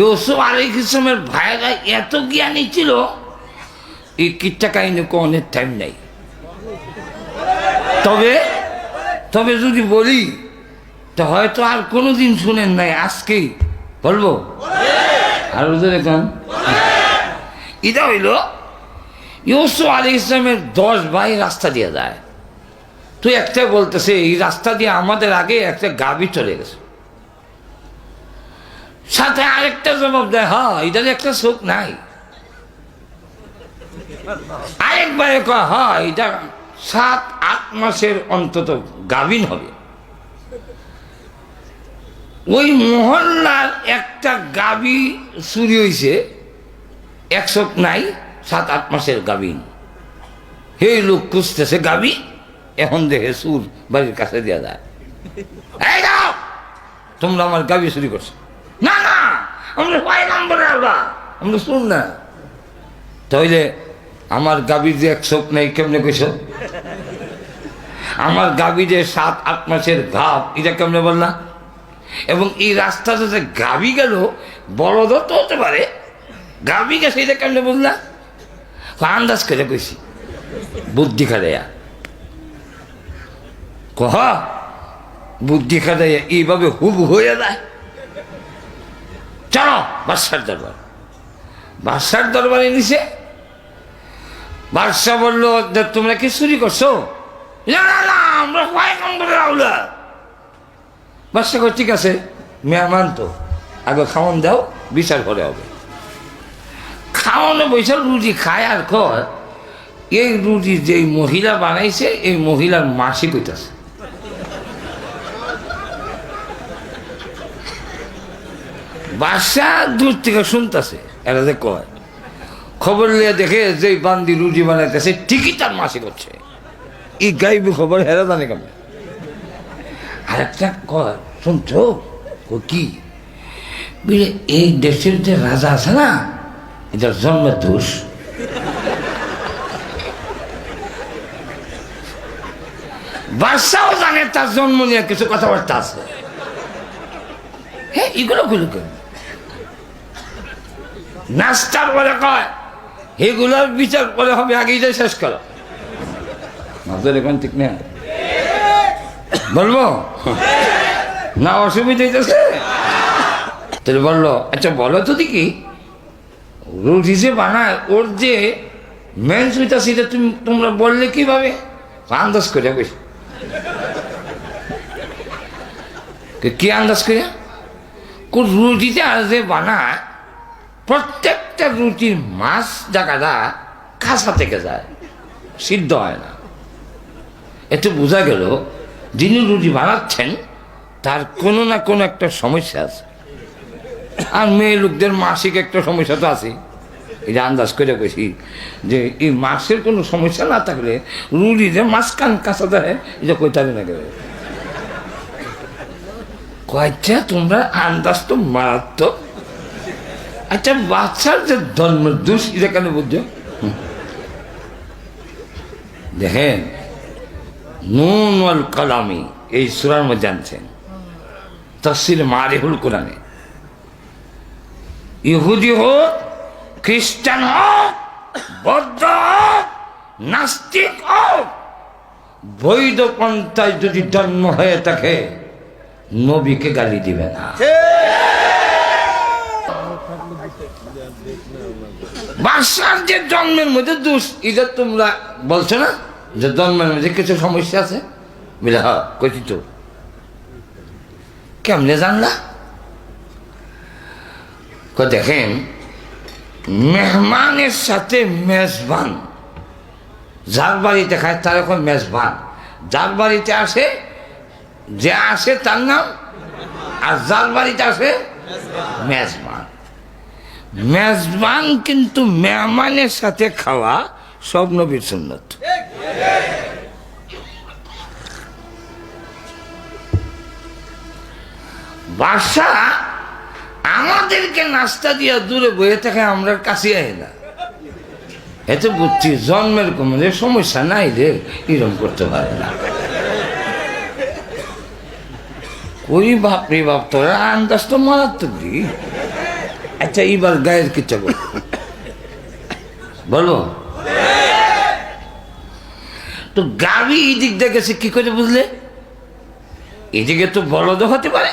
ইউসুফ আলী ইসলামের ভাইয়েরা এত জ্ঞানী ছিল, এই কিচ্ছা কাহিনী কোনের টাইম নেই। তবে তবে যদি বলি, তো হয়তো আর কোনোদিন শুনেন নাই, আজকেই বলব। আর ওদের এখন এটা হইল, ইউসুফ আলী ইসলামের দশ ভাই রাস্তা দিয়ে যায়। তুই একটা বলতেছে, এই রাস্তা দিয়ে আমাদের আগে একটা গাবি চলে গেছে। সাথে আরেকটা জবাব দেয় হ্যাঁ এটার একটা চোখ নাই। আরেকবারে কয় হ্যাঁ এটা সাত, আট মাসের অন্তত গাভিন হবে। ওই মহল্লার একটা গাবি চুরি হয়েছে এক চোখ নাই, সাত, আট মাসের গাভিন। হে লোক খুঁজতেছে গাবি এখন দেখে সুর বাড়ির কাছে দেওয়া যায়। তোমরা আমার গাবি চুরি করছ। আমরা কয় নম্বরে আমরা আমরা শুন না তাইলে আমার গাবির যে এক চোখ নেই, কেমনে কইস? আমার গাবি যে সাত, আট মাসের ঘাপ, এটা কেমনে বললা? এবং এই রাস্তাটা যে গাবি গেল বড়দ তো হতে পারে। গাবি গেছে, এটা কেমনে বললা আন্দাজ করে কইছি। বুদ্ধি খাটাইয়া। কহ বুদ্ধি খাটাইয়া এইভাবে হুব হয়ে যায়। চলো, বাদশার দরবার। বাদশার দরবারে নিছে বাদশাহ বলল তোমরা কি চুরি করছ? না নম্বরের আউলা বাদশাহ ঠিক আছে, মেহমান তো, আগে খাওয়ান দাও, বিচার করে হবে। খাওয়ানো বৈশাল রুটি খায় আর কয়, এই রুটি যে মহিলা বানাইছে, এই মহিলার মাসিক হইতাছে বাসা দূর থেকে শুনতেছে, এরা যে কয়। খবর নিয়ে দেখে যে বান্দি রুটি বানাইতেছে, ঠিকই তার মাসি করছে এই গাইবি খবর, হেরা জানে কেমন? আর একটা কয়, শুনছো? ও কি? এই দেশের যে রাজা আছে না, এটার জন্মের দোষ বাদশাও জানে তার জন্ম নিয়ে কিছু কথাবার্তা আছে। হ্যাঁ এগুলো গুলো কেন নাস্তার বলে কয়, এগুলোর বিচার করে হবে, আগেই যে শেষ করো। মাত্র এখন ঠিক না বলব? না, অসুবিধা হইতেছে। তাহলে বলল আচ্ছা বলো তো দেখি, রুটি যে বানায়, ওর যে মেন সুইটা সেটা তুমি, তোমরা বললে কীভাবে? আন্দাজ করে বেশি কি আন্দাজ করে আর যে বানায় প্রত্যেকটা রুটির মাছ জায়গাটা কাঁচা থেকে যায়, সিদ্ধ হয় না। এতে বোঝা গেল, যিনি রুটি বানাচ্ছেন, তার কোনো না কোনো একটা সমস্যা আছে। আর মেয়ে লোকদের মাসিক একটা সমস্যা তো আছে। এটা আন্দাজ করে কইছি যে, এই মাসের কোনো সমস্যা না থাকলে রুটি যে মাছ কান কাঁচা দেয়, এটা কইতাবে না কেউ কয়েকটা তোমরা আন্দাজ তো মারাত্মক আচ্ছা বাচ্চার যে জন্ম দোষ এটা কেন বুঝছ দেখেন, নুন ওয়াল কালামি, এই সুরার মধ্যে আনছেন তফসিল মারিহুল কোরআনে। ইহুদি হোক, খ্রিস্টান হোক, বৌদ্ধ হোক, নাস্তিক হোক, বৈধ পন্থায় যদি জন্ম হয়ে থাকে, নবীকে গালি দিবে না। বাসার যে জন্মের মধ্যে দোষ, এটা তোমরা বলছো না? যে জন্মের মধ্যে কিছু সমস্যা আছে? বলে হ্যাঁ কইছি তো। কেমনে জানলা? দেখেন, মেহমানের সাথে মেজবান, যার বাড়িতে খায় তার এখন মেজবান। যার বাড়িতে আসে, যে আসে তার নাম, আর যার বাড়িতে আসে, মেজবান। মেজবান কিন্তু মেহমানের সাথে খাওয়া সব নবীর সুন্নত। বাসা আমাদেরকে নাস্তা দিয়া দূরে বয়ে থাকে, আমরা কাছে আই না। এত বুঝছি জন্মের কোনো যে সমস্যা নাই রে এরকম করতে পারে না। ওই বাপরে বাপ, তোরা আন্দাজ তো মারাত্মক দি আচ্ছা এইবার গায়ের কিচ্ছা বল বলব? তো গাবি এই দিক দিয়ে গেছে, কি করে বুঝলে? এদিকে তো বলদ হতে পারে।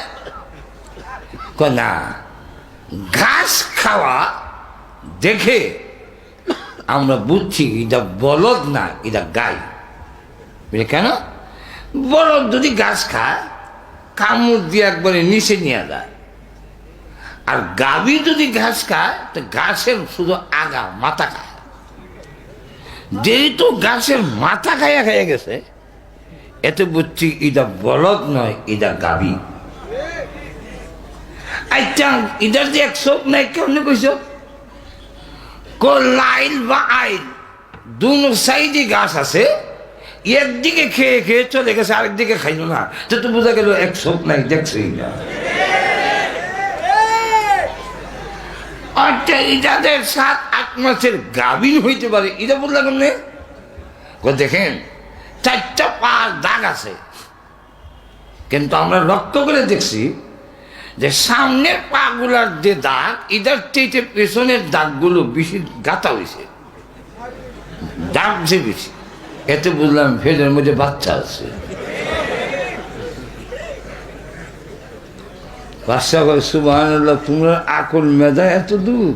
না, ঘাস খাওয়া দেখে আমরা বুঝছি এটা বলদ না, এটা গাই। বুঝলে কেন? বলদ যদি ঘাস খায়, কামড় দিয়ে একবারে নিচে নিয়ে যায়। আর গাভী যদি ঘাস খায়, তো ঘাসের শুধু আগা, মাথা খায়। যেহেতু ঘাসের মাথা খাইয়া খাইয়া গেছে, এতে বুঝছি ইদা বলদ নয় এটা গাভী। আচ্ছা ইদার যে এক চোখ নাই, কেমনে কইছ? কো লাইল বা আইল, দুনো সাইডে গাছ আছে, একদিকে খেয়ে খেয়ে চলে গেছে, আরেকদিকে খাইল না। তো তো বোঝা গেল এক চোখ নাই দেখছি না। আচ্ছা ইটাদের সাত, আট মাসের গাভীর হইতে পারে। এটা বললাম কেমনে? দেখেন, চারটা, পাঁচ দাগ আছে। কিন্তু আমরা লক্ষ্য করে দেখছি যে সামনের পাগুলার যে দাগ এটার চেয়ে পেছনের দাগগুলো বেশি গাতা হয়েছে দাগ যে বেশি। এতে বুঝলাম ফেলের মধ্যে বাচ্চা আছে। করে সুবাহ তোমরা আকল মেধা এত দূর?